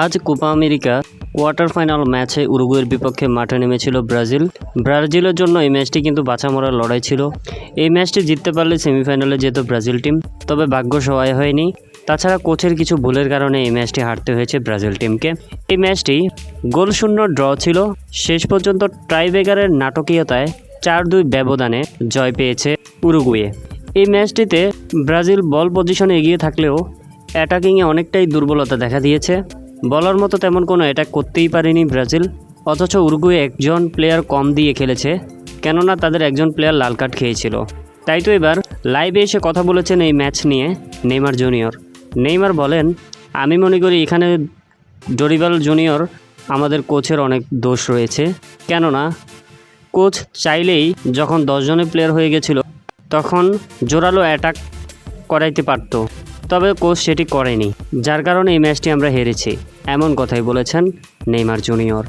আজ Copa America quarter final ম্যাচে উরুগুয়ের বিপক্ষে মাঠে নেমেছিল ব্রাজিল। ব্রাজিলের জন্য এই ম্যাচটি কিন্তু বাঁচা মরার লড়াই ছিল। এই ম্যাচটি জিততে পারলে সেমিফাইনালে যেত ব্রাজিল টিম, তবে ভাগ্য সহায় হয়নি। তাছাড়া কোচের কিছু ভুলের কারণে এই ম্যাচটি হারতে হয়েছে ব্রাজিল টিমকে। এই ম্যাচটি গোল শূন্য ড্র ছিল। শেষ পর্যন্ত ট্রাইবেগারের নাটকীয়তায় চার দুই ব্যবধানে জয় পেয়েছে উরুগুয়ে। এই ম্যাচটিতে ব্রাজিল বল পজিশনে এগিয়ে থাকলেও অ্যাটাকিংয়ে অনেকটাই দুর্বলতা দেখা দিয়েছে। বলার মতো তেমন কোনো অ্যাটাক করতেই পারেনি ব্রাজিল। অথচ উরুগুয়ে একজন প্লেয়ার কম দিয়ে খেলেছে, কেননা তাদের একজন প্লেয়ার লাল কার্ড খেয়েছিল। তাই তো এবার লাইভে এসে কথা বলেছেন এই ম্যাচ নিয়ে নেইমার জুনিয়র নেইমার বলেন, আমি মনে করি এখানে ডরিবাল জুনিয়র আমাদের কোচের অনেক দোষ রয়েছে। কেননা কোচ চাইলেই যখন দশজনের প্লেয়ার হয়ে গেছিল, তখন জোরালো অ্যাটাক করাইতে পারতো। তবে কোচ সেটি করেনি, যার কারণে এই ম্যাচটি আমরা হেরেছি, এমন কথাই বলেছেন নেইমার জুনিয়র।